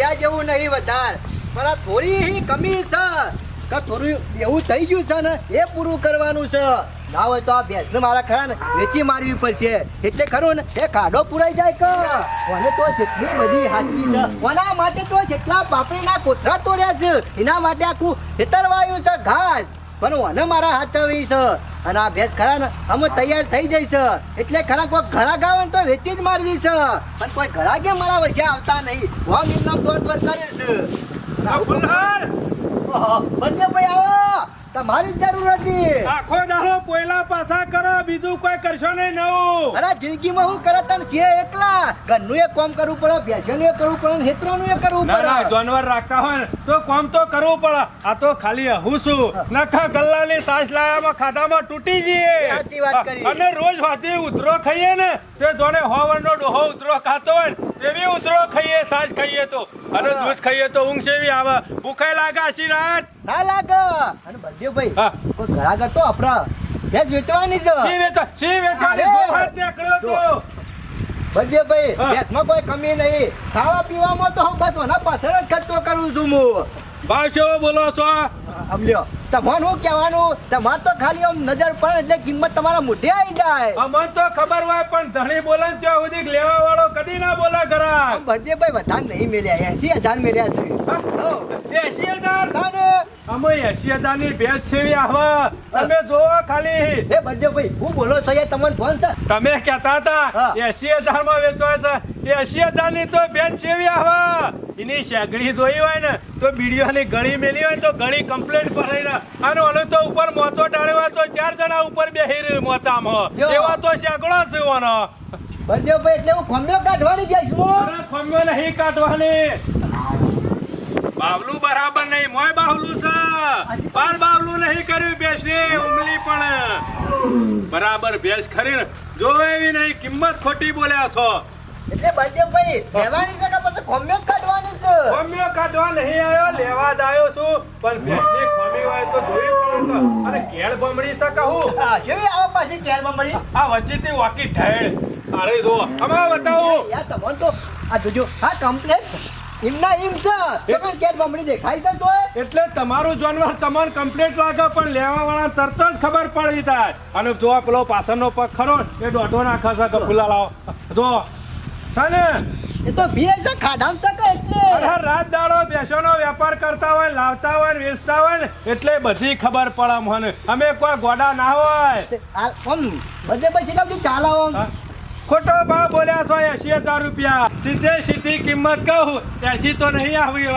ત્યાં જેવું નહીં વધાર? પણ આ થોડી કમી છે. કે થોડું એવું થઈ ગયું છે ને, એ પૂરું કરવાનું છે. ના હોય તો આ ભેંસને મારા ખરા ને વેચી મારવી પડશે. એટલે ખરું ને, એ કાઢો પુરાઈ જાય કે? મને તો જેટલી બધી હાજરી છે. કોના માટે તો જેટલા બાપરીના કોથરા તોડ્યા છે? એના માટે આખું ખેતરવાયું છે ઘાસ. પણ મને મારા હાથ હાથવી છે અને આ ભેંસ ખરા ને અમે તૈયાર થઈ જઈ છે એટલે ખરા કોઈ ઘરા ગાવે તો વેચી જ મારી છે પણ કોઈ ઘરા કે મારા વચ્ચે આવતા નહીં. હું એમના દોડ દોડ કરે છે બંને ભાઈ આવો! તમારી જરૂર હતી. આખો દાડો પોયલા પાછા કરો બીજું કોઈ કરશો નહીં નવું. અરે જિંદગીમાં હું કરે તને છે એકલા? ઘરનું એ કામ કરવું પડે ભેંસનું એ કરવું પડે હેતરાનું એ કરવું પડે. જાનવર રાખતા હોય તો કામ તો કરવું પડે. આ તો ખાલી હું છું. નખા ગલ્લાની સાસ લાયામાં ખાધામાં તૂટી જઈએ. સાચી વાત કરી. અને રોજ વાતી ઉતરો ખાઈએ ને તે જોડે હોવરનો ડોહો ઉતરો ખાતો હોય ને એવી ઉતરો ખાઈએ સાસ ખાઈએ તો. અને દૂધ ખાઈએ તો ઊંઘ સેવી આવે. ભૂખે લાગે આશી રાત ના લાગે. અને બંને ભાઈ. કોઈ ઘરા ઘર તો આપણા ભેંસ વેચવાની છે. સી વેચા સી વેચાની અરે! હાથ નીકળ્યો તો. બંને ભાઈ બેસમાં કોઈ કમી નહીં. ખાવા પીવામાં તો બસ મને પાછળ જ ખર્ચો કરું છું હું. કેવો બોલો છો. સમજો તમારું શું કહેવાનું તમારે તો ખાલી આમ નજર પડે એટલે કિંમત તમારા મોઢે આવી જાય. અમન તો ખબર હોય પણ ધણી બોલે ત્યાં સુધી લેવા વાળો કદી ના બોલે ઘરાક બંને ભાઈ વધારે નહીં મેળ્યા એસી હજાર મેળ્યા છે. એસી હજાર? અમે એસી હજારની ભેંસ છેવી આવા તમે જોવો ખાલી. એ ભાઈ હું બોલો છો યાર તમને ફોન છે? તમે કહેતા હતા. હજારમાં વેચવાય છે. એસી હજારની તો ભેંસ છેવી આવા એની શેગડી જોઈ હોય ને તો બીડીઓ ની ગળી મેલી હોય તો ગળી કમ્પ્લીટ ભરાઈ ને અને ઓલો તો ઉપર મોચો ટાળ્યો તો ચાર જણા ઉપર બેહી રહ્યું મોચામાં. એવા તો શેગડો છે ઓનો ભાઈ એટલે હું ખમ્યો કાઢવાની અરે ખમ્યો નહીં કાઢવાની. બાવલું બરાબર નહીં. મોય બાવલું છે. બાર બાવલું નહીં કર્યું ભેંસની ઉમલી પણ. બરાબર ભેંસ ખરી ને. જો એવી નહીં કિંમત ખોટી બોલ્યા છો. એટલે બંને ભાઈ લેવાની છે કે પછી ખમ્યો કાઢવાની છે? ખમ્યો કાઢવા નહીં આવ્યો લેવા જ આવ્યો છું. પણ ભેંસની હોય તો જોઈ પડે. અને ઘેર બમડી શેવી આવો પાછી આ વચ્ચેથી વાકી ઢેળ. અરે જો આમાં બતાવું. યાર તમને તો આ જોજો. હા કમ્પ્લેટ એમના એમ છે તમે કેટ બમણી દેખાય છે તોય એટલે તમારું જાનવર તમને કમ્પ્લીટ લાગે પણ લેવા વાળા તરત જ ખબર પડી જાય. અને જો પેલો પાછળનો પગ ખરો એ દોઢો નાખે છે કે ફૂલા લાવો. જો છે ને એ તો ભીએ છે ખાડામ તક એટલે? અરે રાત દાડો બેસોનો વેપાર કરતા હોય લાવતા હોય ને વેચતા હોય ને એટલે બધી ખબર પડે મને. અમે કોઈ ગોડા ના હોય. આમ બધે પછી આમ. ખોટો ભાવ બોલ્યા છો એસી હજાર રૂપિયા. સીધે સીધી કિંમત કહું એસી તો નહીં આવી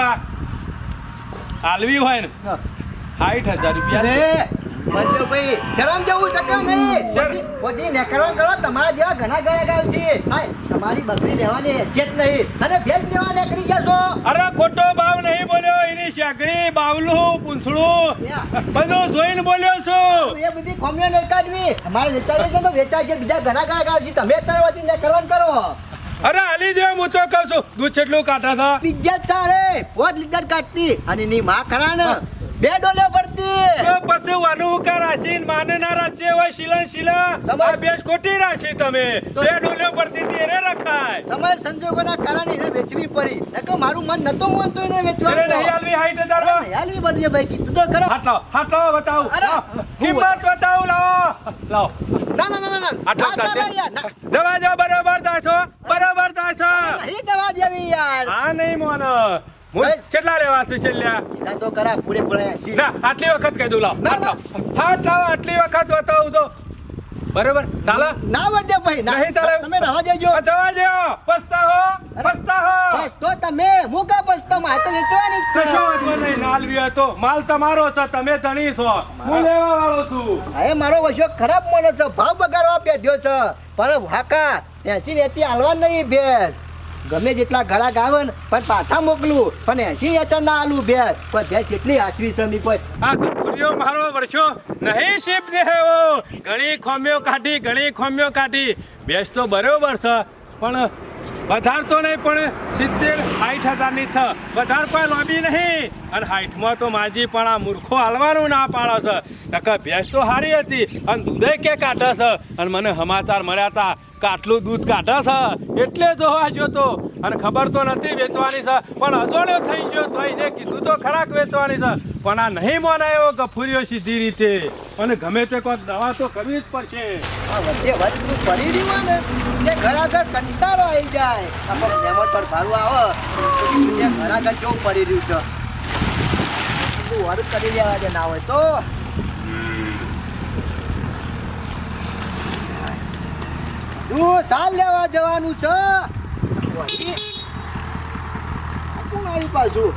હાલવી હોય ને. સાઠ હજાર રૂપિયા. ભાઈ જરમ જેવું ટકા નહીં. બધી- બધી કરો તમારા જેવા ઘણા ઘણા ગામ છે. હાય તમારી બકરી લેવાની હેસિયત નહીં. અને ભેજ લેવા નીકળી જશો. અરે ખોટો ભાવ નહીં બોલ્યો એની શેકડી બાવલું પૂંછડું બધું જોઈને બોલ્યો છું. એ બધી કોમ્યો નહીં કાઢવી. અમારે વેચાય છે તો વેચાય છે. બીજા ઘણા ઘણા ગામ છે. તમે અત્યારે બધી નેકરવાનું કરો. અરે આલી દે હું તો કહું છું દૂધ કેટલું કાઢા હતા બીજા તારે પોત લીટર કાઢતી. અને ની માં ખરા ને. બે ડોલે પડતી તો પછી વાનું કા રાશી માને ના રાશી હોય શીલન શીલા. સમજ. આ બેસ ખોટી રાશી તમે. તો- બે ડોલે પડતી હતી એને રખાય. સમય સંજોગોના કારણે એને વેચવી પડી. નકો મારું મન નતું માનતું એને વેચવા અરે નહીં હાલવી હાઈટ હજારમાં હાલવી બધી ભાઈ કીધું તો કરો હાથ લાવો બતાવું. કિંમત બતાવ લાવો. લાવો. ના ના ના ના આટલો કાઢે. દવા જો બરોબર થાશો બરોબર થાશો નહીં દવા દેવી યાર. હા નહીં મોનો. કેટલા લેવા છે છેલ્લા તો ખરા પૂરે. ના આટલી વખત કહી દઉં લાવ. હાથ લાવ. આટલી વખત બતાવું તો. બરોબર? ચાલો? ના વધે ભાઈ. નહીં ચાલે. તમે રવા દેજો. જવા દ્યો પસ્તા હો. પસ્તા હો. બસ તો તમે. મુકા કા માં તો વેચવાની છે. કશો વાંધો નહીં નાલવી હોય તો. માલ તમારો છે તમે ધણી છો. હું લેવા વાળો છું. હવે મારો વશો ખરાબ મને છે. ભાવ બગાડવા બેઠ્યો છે. પણ હાકા એસી વેચી હાલવા નહીં ભેસ ગમે જેટલા ઘડા ગાવે ને પણ પાછા મોકલું. પણ એસી વેચન ના આલું ભેસ પણ ભેસ કેટલી આશવી છે મી કોઈ આ તો ફૂલિયો મારો વર્ષો નહીં શેપ દેવો ઘણી ખોમ્યો કાઢી, ઘણી ખોમ્યો કાઢી. બેસ તો બરોબર છે, પણ વધાર તો નહીં, પણ સિત્તેર સાઠ હજારની છે. વધાર કોઈ લોબી નહીં. અને સાઠમાં તો માજી પણ આ મૂર્ખો હાલવાનું ના પાડે છે. નકર ભેંસ તો સારી હતી, અને દૂધે કે કાઢે છે. અને મને સમાચાર મળ્યા હતા કે આટલું દૂધ કાઢે છે. એટલે જોવા જોતો અને ખબર તો નથી વેચવાની છે. પણ અજોડ્યો થઈ ગયો તો એને કીધું તો ખરાક વેચવાની છે. પણ આ નહીં મનાયો ગફુરિયો સીધી રીતે. અને ગમે તે કોઈ દવા તો કરવી જ પડશે. વચ્ચે વચનું પડી હોય ને, તે ઘર આગળ કંટાળો આવી જાય. આપણે મહેમાન પર ભારું આવે. તો તે ઘર આગળ કેવું પડી રહ્યું છે? તું વર્ક કરી લેવા દે ના હોય તો? તું સાલ લેવા જવાનું છે. શું આ કોણ આવ્યું પાછું.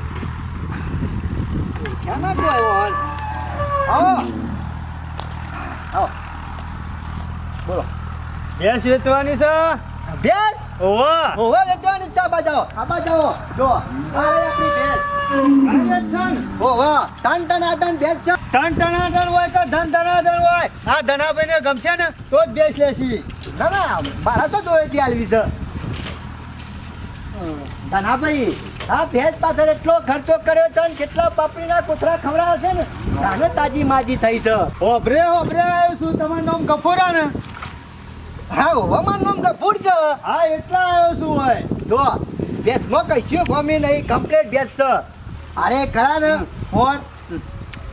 ક્યાં નાખો આવ્યો હાલ? આવો. આવો. બોલો. ભેંસ વેચવાની છે? ભેંસ? ઓવા ઓવા વેચવાની છે આબા જાઓ આબા જાઓ જો આ આપણી ભેંસ. ધનાભાઈ ને ગમશે ને તો જ બેસ લેશી. ના ના મારા તો દોડેથી આલવી છે. ધનાભાઈ આ ભેંસ પાછળ એટલો ખર્ચો કર્યો છે ને કેટલા પાપડીના કૂતરા ખવડાવે છે ને તાને તાજી માજી થઈ છે. હોભરે હોભરે આવ્યો છું તમારું નામ ગફોરા ને? હા ઓવામાં નામ ગફૂર છે. હા એટલા આવ્યો છું હોય જો ભેંસમાં કશું ગમી નહીં કમ્પ્લીટ ભેંસ છે. અરે ખરા ને? પોત.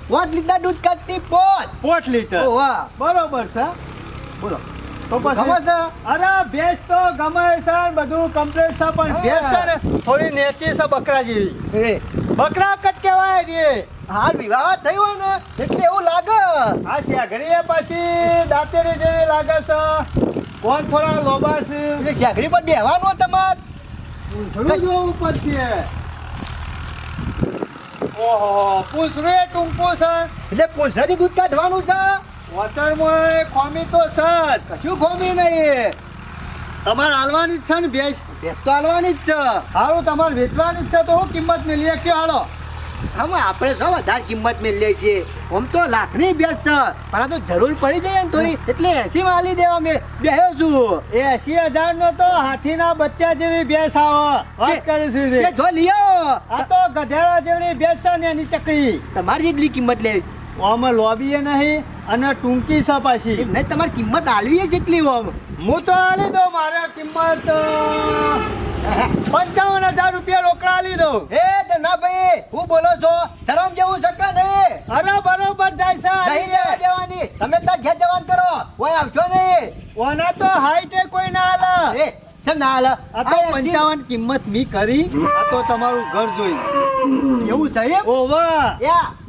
પોત લીધા દૂધ કાઢતી પોત. પોત લીટર વાહ. બરોબર છે. બોલો. તો ગમે પછી છે? અરે ભેંસ તો ગમે છે બધું કમ્પ્લીટ છે પણ ભેંસ છે ને થોડી નેચી છે બકરા જેવી. બકરા કટ કહેવાય રે હાલ વિવાહ થયો હોય ને એટલે એવું લાગે. આ શેઘડી પછી દાંતેરી જેવી લાગે છે. કોણ થોડા લોબા છે? એટલે ઝાકડી પર બેહવાનું તમાર? જોવું પડશે ઓહો પૂંછડું એ ટૂંકું છે. એટલે પૂંછડાથી દૂધ કાઢવાનું છે? વચરમાં ખોમી તો છે કશું ખોમી નહીં. તમારે હાલવાની જ છે ને ભેંસ? ભેંસ તો હાલવાની જ છે. હારું તમારે વેચવાની જ છે તો હું કિંમત મેળવીએ કે હાલો. આમાં આપણે સૌ વધારે કિંમત મેળવીએ છીએ? આમ તો લાખની ભેંસ છે. પણ તો જરૂર પડી જાય ને થોડી. એટલે એસી માં આલી દેવા મેં. બેહ્યો છું. એ એસી હજાર નો તો હાથીના બચ્ચા જેવી ભેંસ આવે. વાત કરું છું જો લીયો. આ તો ગધેડા જેવડી ને એની ચકડી તમારી જેટલી કિંમત લેવી ઓમ લોબીએ નહીં અને ટૂંકી છે પાછી નહીં તમારી કિંમત આલવી જેટલી ઓમ હું તો આલી દઉં મારે કિંમત પંચાવન હજાર રૂપિયા રોકડા આલી દઉં. હે ના ભાઈ હું બોલો છો શરમ જેવું શક્ય નહીં? અરે બરોબર જાય છે નહીં લેવા દેવાની. તમે તાર ઘેર જવાન કરો. કોઈ આવશો નહીં. ઓના તો આલે એ ના હાલે આ તો પંચાવન કિંમત મી કરી આ તો તમારું ઘર જોઈ. એવું છે ઓવા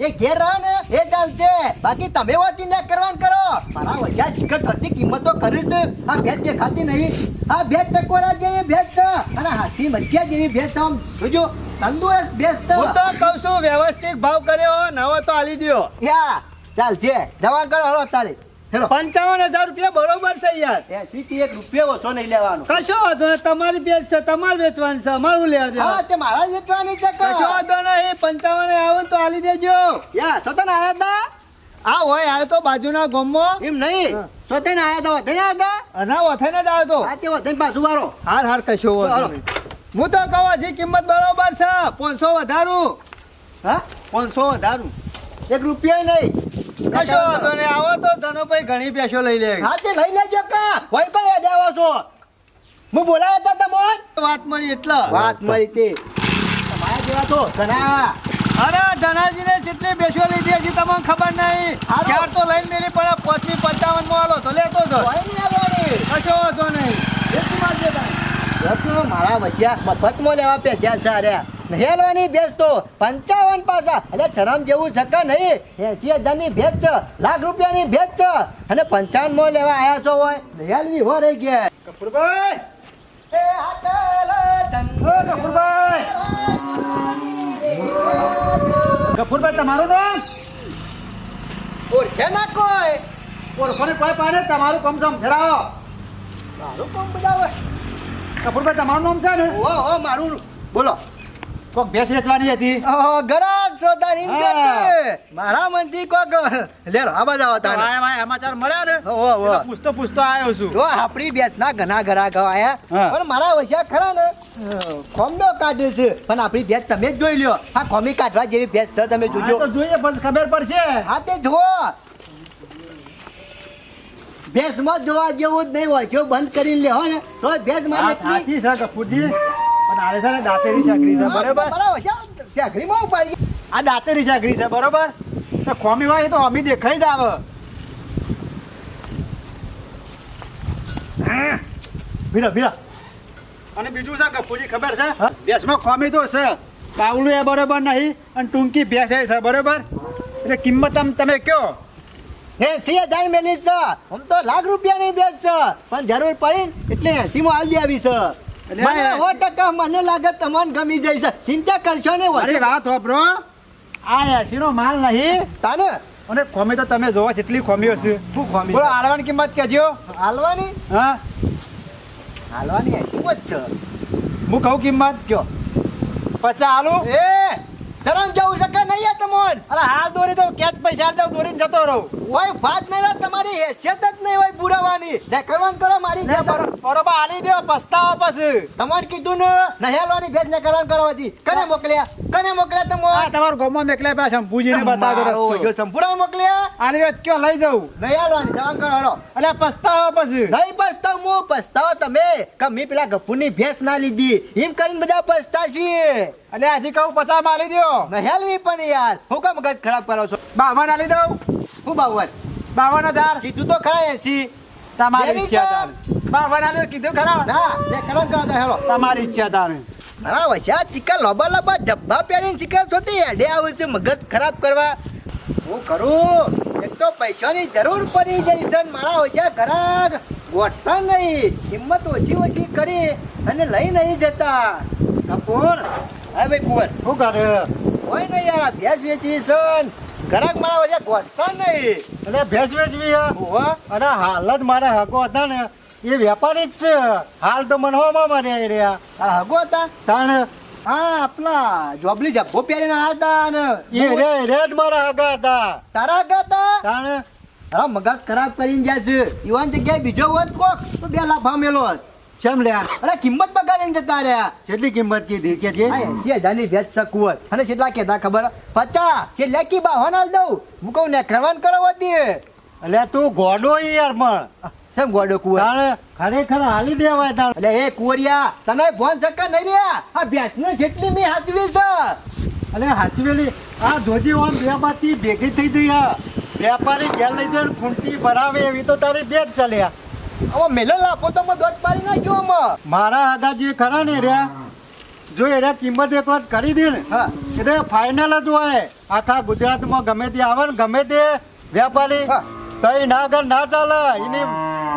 એ ઘેર રહો ને એ ચાલશે. બાકી તમે હોતી ને કરવાનું કરો. મારા વડિયા શિખર થતી કિંમતો કરી છે. આ ભેજ દેખાતી નહીં. આ ભેજ ટકોરા જેવી ભેજ છે. અને હાથી જેવી ભેજ છે આમ. જોજો તંદુરસ્ત ભેજ છે. હું તો કઉ છું વ્યવસ્થિત ભાવ કર્યો નવો તો આલી દો યા ચાલશે. જવાન કરો હળો તારી પંચાવન હજાર રૂપિયા બરોબર છે યાર. એસી એક રૂપિયા ઓછો નહીં લેવાનો. કશો વાંધો નહીં તમારી બેચ છે તમારે વેચવાની છે અમારું લેવા હા તે મારા વેચવાની છે કશો વાંધો નહીં પંચાવન આવે તો આલી દેજો. યા સોતન આયા હતા? આ હોય આવ્યો તો બાજુના ગામમાં. એમ નહીં. સોતન આયા હતા વધે આયા હતા? અને વથાઈને જ આવ્યો તો. હા તે વધે પાછું હાર હાર કશો વાંધો હું તો કહું હજી કિંમત બરોબર છે પાંચસો વધારું. હા? પાંચસો વધારું. એક રૂપિયા નહીં. કશો વાંધો નહીં આવો તો ધનો ભાઈ ઘણી પેશો લઈ લે. હા તે લઈ લેજો કા. ભાઈ પર આવો છો. હું બોલાયા તો તમોન વાત મળી એટલે. વાત મળી તે. તમારા જેવા તો ધના અરે ધનાજીને જેટલી બેસો લીધી હજી તમને ખબર નહીં. હાલો. ચાર તો લઈને મેલી પણ પાંચમી પંચાવનમાં આલો તો લેતો તો નહીં કશો વાંધો નહીં. મારા વસ્યા મફતમાં લેવા પે અરે. નહીં હાલવાની ભેંસ તો પંચાવન પાછા એટલે શરમ જેવું છક્કા નહીં? એસી હજારની ભેજ છે લાખ રૂપિયાની ભેજ છે. અને પંચાવનમાં લેવા આયા છો હોય? હેલવી હો રહી ગયા. કપૂરભાઈ! એ કપૂરભાઈ! કપૂરભાઈ તમારું નામ? ઓળખે ના કોઈ? ઓળખોને કોઈ પાડે? તમારું કમ સમ ધરાવો મારું કમ બજાવે કપૂરભાઈ તમારું નામ છે ને? ઓ ઓ મારું. બોલો. કોક ભેસ વેચવાની હતી? ગરાક હા. છે. મારા મનથી કોક લે આ બાજુ તો આવતા આ- આ સમાચાર મળ્યા ને? ઓ, ઓ. પૂછતો પૂછતો આવ્યો છું. તો આપણી બેસના ઘણા ઘરાક આયા પણ મારા વસ્યા ખરા ને કોમડો કાઢે છે. પણ આપણી ભેસ તમે જ જોઈ લ્યો. આ કોમી કાઢવા જેવી ભેસ છે તમે જોજો. તો જોઈએ પણ ખબર પડશે. હા તે જુઓ. ભેંસમાં જોવા જેવું જ નહીં હોય. જો બંધ કરીને લેહો ને તો ભેસમાં વાત સાચી છે કપૂરજી પણ છે ને દાંતેરી સાંકળી છે બરોબર? ચાકરીમાં ઉપાડી આ દાંતેરી સાંકળી છે બરોબર? તો ખોમી હોય તો અમી દેખાઈ જ આવે. ભીરા ભીરા અને બીજું છે કપૂરજી ખબર છે? ભેંસમાં ખોમી તો છે. કાવલું એ બરોબર નહીં અને ટૂંકી ભેંસ એ છે બરોબર? એટલે કિંમત આમ તમે કયો એસી હજાર મેલી છે. આમ તો લાખ રૂપિયાની ભેંસ છે. પણ જરૂર પડી એટલે એસી માં હાલ દેવી છે. મને સો ટકા મને લાગે તમને ગમી જાય ચિંતા કરશો ને અરે વાત હોભરો આ એસી નો માલ નહીં. તાને? અને ખોમી તો તમે જોવા જેટલી ખોમીઓ છે. શું ખોમી? બોલો હાલવાની કિંમત કેજો હાલવાની? હા. હાલવાની એસી જ છે. હું કહું કિંમત કયો? પચાસ આલુ? એ! ધરમ જવું શકે નહીં તમોન? અરે હાલ દોરી દઉં કેચ પૈસા દઉં દોરીને જતો રહું. ઓય વાત નહીં રહે તમારી હેસિયત જ નહીં હોય પુરાવાની. ને કરવાનું કરો મારી બરોબર આલી દેવો પસ્તાવો પછી. તમારે કીધું ને નહેલવાની ભેજ ને કરવાનું કરો હતી કને મોકલ્યા? કને મોકલ્યા તમો આ તમારું ગોમમાં મેકલાય પેલા શંભુજીને બતાવજો તમારો જો રસ્તો સંપૂર્ણ મોકલ્યા? આને વેત કયો લઈ જાઉં. નહેલવાની જવાનું કરો હરો અને પસ્તાવો પછી. નહીં પસ્તાવ મો પસ્તાવો તમે. કે મેં પેલા ગફુરની ભેસ ના લીધી. એમ કરીને બધા પસ્તાશી. છીએ અલ્યા હજી કહું પચા માલી આલી નહેલવી પણ યાર. હું કેમ મગજ ખરાબ કરો છો? બાવન આલી દઉં હું બાવન બાવન હજાર કીધું તો ખરા એસી તમારી ઈચ્છા? તારે. બાવન આલી કીધું ખરા? ના બે કરો તો હેલો. તમારી ઈચ્છા તારે. મારા વસ્યા ચિકન લોબા લોબા ધબ્બા પહેરીને ચિકન છોતી હેડે આવે છે મગજ ખરાબ કરવા. હું કરું? એક તો પૈસાની જરૂર પડી જાય છે મારા વચ્ચે ઘરાક. ગોઠતા નહીં. કિંમત ઓછી ઓછી કરી અને લઈ નહીં જતા. કપૂર હા ભાઈ કુંવર. શું કરે? હોય ને યાર આ ભેંસ વેચવી છે ઘરાક મારા વસ્યા ગોઠતા નહીં. અને ભેંસ વેચવી હે અરે હાલ જ મારે હકો હતા ને એ વેપારી જ છે. હાલ તો મને હોમાં માર્યા રહ્યા આ હકો હતા? તાણ? હા આપલા જોબલી જબ્બો પહેરીને આવ્યા હતા ને. એ રે રે જ મારા હગા હતા. તારા હગા હતા? તાણ? હા મગજ ખરાબ કરીને જાય છે. યુવાન જગ્યાએ બીજો હોત કોક? તો બે લાફા મેલો હોત. ચમ લ્યા? અરે કિંમત બગાડીને જતા રહ્યા. કેટલી કિંમત કીધી? કે છે એસી હજારની ભેજ છે અને કેટલા કેતા ખબર? પચાસ! છેલ્લે લેકી બા આલ દઉં. હું કહું ને કરવાન કરો હતી એટલે તું ગોડો યાર પણ. શેમ ગોડો કુવર? તાણ ખરેખર હાલી દેવાય તાણ. એટલે એ કુવરિયા તને ફોન ચક્કર નહીં રહ્યા આ ભેંસને જેટલી મેં હાચવી છે. અલે હાચવેલી. આ ધોજી ઓમ બે બાતી ભેગી થઈ ગઈ હા. વેપારી ઘેર લઈ જઈને ખૂંટી ભરાવે એવી તો તારી બે જ ચાલ્યા હવે મેલો લાપો તો મેં દોધ પાડી નાખ્યો આમાં. મારા આગા જે ખરા ને રહ્યા જો એને કિંમત એક વાત કરી દે ને હા. એટલે ફાઇનલ જ હોય. આખા ગુજરાતમાં ગમે તે આવે ને ગમે તે વેપારી. તઈ ના આગળ ના ચાલે. એની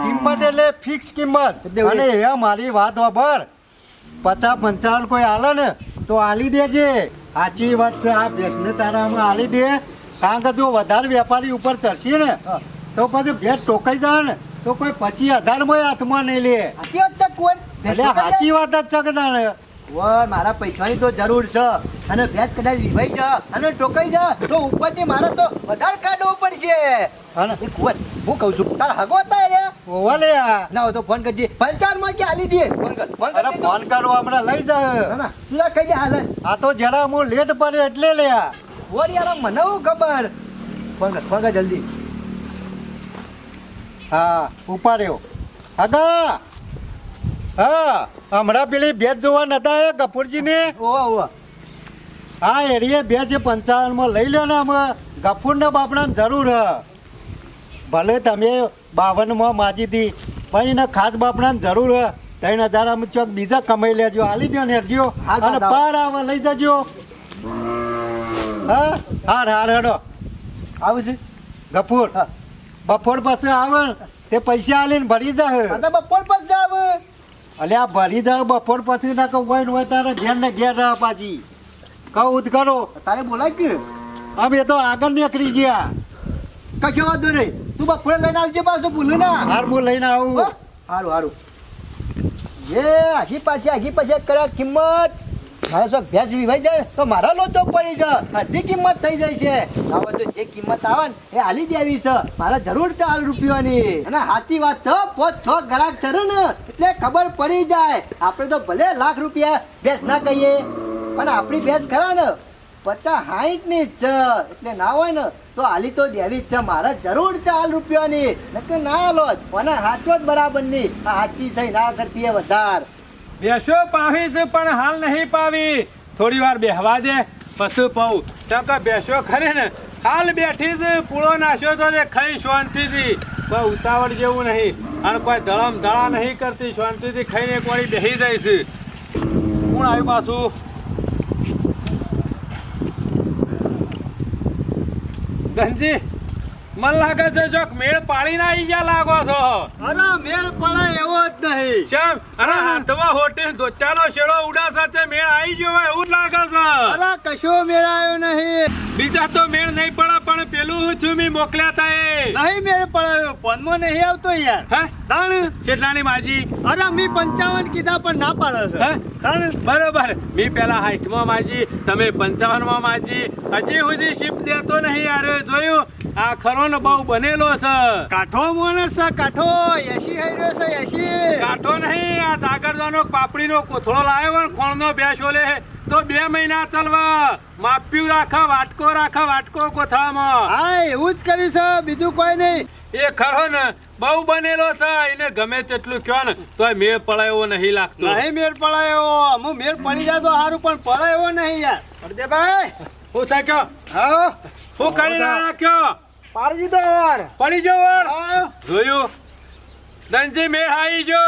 કિંમત એટલે ફિક્સ કિંમત. અને એ મારી વાત વાપર પચાસ પંચાવન કોઈ આલે ને તો આલી દેજે. સાચી વાત છે આ ભેંસને તારામાં આલી દે. કારણ કે જો વધારે વેપારી ઉપર ચડશે ને તો પછી ભેંસ ટોકાઈ જાય ને. તો કોઈ પચીસ હજારમાં હાથમાં નહીં લે. સાચી વાત છે કોણ? એટલે સાચી વાત જ છે કે તાણે વર મારા પૈસાની તો જરૂર છે. અને ભેંસ કદાચ વિવાઈ જા અને ટોકાઈ જા તો ઉપરથી મારે તો વધારે કાઢવો પડશે. અને? એ હું કહું છું તાર હગો હતા રે? ઓવા લે આ. ના તો ફોન કરજે. પંચારમાં કે આલી દે? ફોન કર ફોન કર ફોન કરો હમણાં લઈ જાય ના તું દે હાલ? આ તો જરા હું લેટ પડ્યો એટલે લે. ઓર યાર મને હું ખબર? ફોન કર ફોન કર જલ્દી. હા ઉપાડ્યો. આગા! હા હમણાં પેલી ભેજ જોવા નતા આવ્યા ગફુરજીને? ઓવા ઓવા હા એરીએ બે જે પંચાવનમાં લઈ લો ને અમે ગફુરના બાપડાને જરૂર હ. ભલે તમે બાવનમાં માજી દી પણ એને ખાસ બાપડાને જરૂર હ. ત્રણ હજાર અમે ચોક બીજા કમાઈ લેજો. હાલી દો ને હેરજો અને. પાર આવે લઈ જજો. હા હાર હાર હેડો. આવું છે? ગફુર. હા. બપોર પછી આવે તે પૈસા આલીને ભરી જાય બપોર પછી અલે આ ભરી જાય બપોર પછી ના કહું હોય હોય તારે ઘેર ને ઘેર રહે પાછી. કહું કરો. તારે બોલાય કે? અમે તો આગળ નીકળી ગયા. કશો વાંધો નહીં. તું બપોરે લઈને આવજે પાછું ભૂલું ના. હાર હું લઈને આવું? હારું હારું. એ આખી પાછી આખી પાછી કરે કિંમત. મારા શોખ ભેંસ વિવાઈ જાય તો મારા લોચો પડી જાય. અડધી કિંમત થઈ જાય છે. જે કિંમત આવે ને એ હાલી દેવી છે. મારા જરૂર છે રૂપિયાની. અને સાચી વાત છે પોત છ ગ્રાહક છે ને, એટલે ખબર પડી જાય. આપણે તો ભલે લાખ રૂપિયા ભેંસ ના કહીએ, પણ આપણી ભેંસ ખરા ને, પચાસ સાઠની જ છે. એટલે ના હોય ને, તો હાલી તો દેવી જ છે. મારા જરૂર છે હાલ રૂપિયાની. નકે ના હાલો મને હાચો જ બરાબરની આ સાચી સહી ના કરતી એ વધાર. બેસો પાવી છે પણ હાલ નહીં પાવી. થોડી વાર બેહવા દે. પશુ પાઉં તો બેસો ખરે ને? હાલ બેઠી જ, પૂળો નાશ્યો તો જે ખાઈ શાંતિથી. કોઈ ઉતાવળ જેવું નહીં. અને કોઈ ધળમ ધળા નહીં કરતી, શાંતિથી ખાઈને એક વાળી બેસી જાય છે. કોણ આવ્યું પાછું? ધનજી? મન લાગે છે જો મેળ પાડીને આવી ગયા લાગો છો. અરે મેળ પડે એવો જ નહીં. શ્યામ અરે હાથમાં હોટી ધોચાનો શેડો ઉડા સાથે મેળ આવી ગયો હોય એવું જ લાગે છે. અરે કશો મેળ આવ્યો નહીં. બીજા તો મેળ નહીં પડે પણ પેલું હું મોકલ્યા તા એ. નહીં મેળ પડાયો ફોનમાં નહીં આવતો યાર. હે? તાણ કેટલાની માજી? અરે મી પંચાવન કીધા પણ ના પાડે છે. હે? તાણ બરોબર. મી પેલા હાઈઠમાં માજી તમે પંચાવનમાં માજી. હજી સુધી શિપ દેતો નહીં યાર. જોયું? આ ખરો ને બહુ બનેલો છે. કાઠો માણસ છે કાઠો. એસી હૈરો છે એસી. કાંઠો નહીં આ સાગરદાનો પાપડીનો કોથળો લાવ્યો ને ખોણનો ભેંસ ઓલે તો બે મહિના ચાલવા. માપ્યું રાખા વાટકો રાખા વાટકો કોથળામાં હા એવું જ કર્યું છે બીજું કોઈ નહીં. એ ખરો ને બહુ બનેલો છે એને ગમે તેટલું કયો ને તોય મેળ પડાયો નહીં લાગતો. નહીં મેળ પડાયો. હું મેળ પડી જાય તો સારું પણ પડાયો નહીં યાર. પડદેભાઈ હું છે કયો? હા. હું કરી નાખ્યો પાડી દીધો પડી જો જોયું? દંજી મેળ આવી જો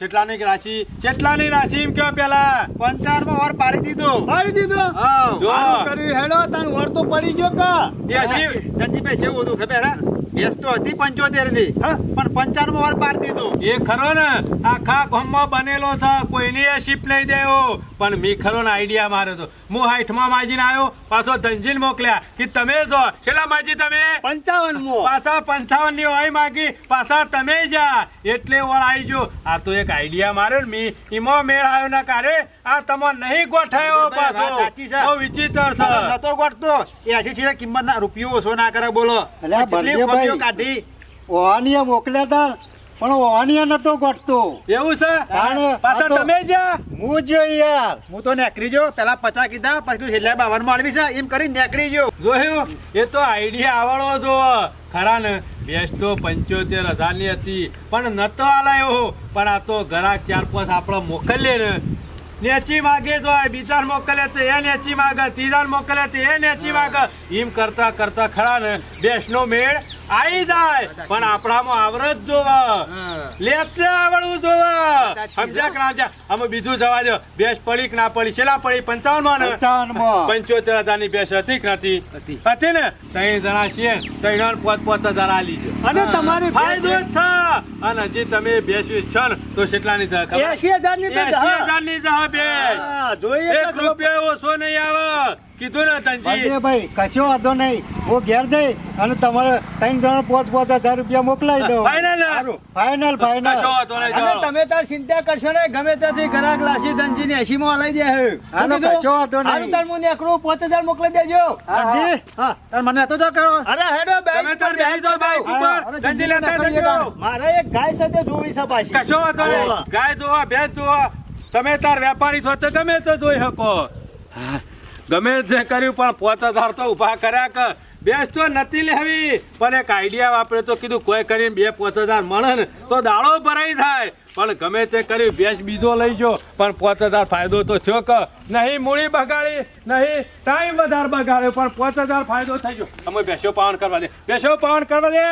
કેટલાની રાશિ કેટલાની રાશિ એમ કયો પેલા? પંચાવનમાં વર પાડી દીધો. પાડી દીધો? જો. કર્યું હેડો તાન વર તો પડી ગયો કા? એસી ધનજીભાઈ જેવું હતું ખબર હા? બેસ તો હતી પંચોતેરની પણ પંચાવન વર પાડી દીધો. એ ખરો ને. આખા ગામમાં બનેલો છે. કોઈની એ શીપ નહીં દેવો. પણ મી ખરો ને આઈડિયા માર્યો તો. હું હાઈઠમાં માજીને આવ્યો પાછો ધનજીન મોકલ્યા કે તમે જો. છેલ્લા માજી તમે? પંચાવન મો પાછા પંચાવનની હોય માગી. પાછા તમે જા. એટલે વળ આવી જો આ તો એક આઈડિયા માર્યો ને મી ઈમો મેળ આવ્યો ના કારે. આ તમો નહીં ગોઠાયો પાછો. બહુ વિચિત્ર છે. નતો ગોઠતો. એ હજી છે કિંમત ના રૂપિયો ઓછો ના કરે બોલો. અલ્યા, કેટલી. કોપીઓ કાઢી ઓહાનીએ મોકલ્યા તા પણ ઓહાનીએ નતો ગોઠતો. એવું છે? પાછા તમે જા હું જો યાર. હું તો નેકરી જો પેલા પચાસ કીધા પછી છેલ્લા બાવનમાં છે. એમ કરી નેકરી જો જોયું? એ તો આઈડિયા આવડવો જો ખરા ને બેસ તો પંચોતેર હજારની હતી. પણ નતો આલાયો. પણ આ તો ઘરાક ચાર પાંચ આપણે મોકલીએ ને. નેચી માગે તો બીજાને બીજા મોકલે તો એ નેચી માગે ત્રીજા મોકલે તો એ નેચી માગે. એમ કરતા કરતા ખરા ને દેશનો મેળ આવી જાય. પણ આપણામાં આવરત જોવા. લેતે આવડવું જોવા. સમજ્યા કે ના સમજ્યા? અમે બીજું જવા દો બેસ પડી કે ના પડી? છેલ્લા પડી? પંચાવનમાં પંચાવનમાં પંચોતેર હજારની બેસ હતી કે નથી? હતી. ને? ત્રણ જણા છીએ. ત્રણ પોત પોત હજાર આ લીધો અને તમારી ફાયદો જ છે. અને હજી તમે બેસવી છો ને તો થાય એસી હજારની તો એસી હજારની જહા બે એક રૂપિયા ઓછો નહીં આવે. કીધું ને તનજી ભાઈ કશો વાંધો નહીં. હું ઘેર જઈ અને તમારે ત્રણ જણા પાંચ પાંચ હજાર રૂપિયા મોકલાવી દો ફાઈનલ ફાઈનલ ફાઈનલ કશો વાંધો નહીં અને તમે તાર ચિંતા કરશો ને ગમે ત્યાંથી ઘણા ગ્લાસી ધનજી ને એસી માં લઈ દે હે કશો વાંધો નહીં. હારું તાર હું નેકરું પાંચ હજાર મોકલી દેજો. હા, ધનજી, હા તાર મને તો જો કરો અરે હેડો તમે તાર બેસી જાઓ બાઈક ઉપર. ધનજી લેતા જજો. મારે એક ગાય સાથે જોવી છે પાછી. કશો વાંધો નહીં. ગાય જોવા ભેંસ જોવા. તમે તાર વેપારી છો તો ગમે તો જોઈ શકો. હા, ગમે તે કર્યું, પણ પાંચ હજાર તો ઊભા કર્યા કે બેસ તો નથી લેવી. પણ એક આઈડિયા વાપરે તો કીધું, કોઈ કરીને બે પાંચ હજાર મળે ને, તો દાડો ભરાઈ થાય પણ ગમે તે કર્યું, બેસ બીજો લઈ જો પણ પાંચ હજાર ફાયદો તો થયો કે નહીં, મૂડી બગાડી, નહીં, ટાઈમ વધારે બગાડ્યો, પણ પાંચ હજાર ફાયદો થઈ ગયો. અમે બેસો, પાવન કરવા દે. બેસો, પાવન કરવા દે.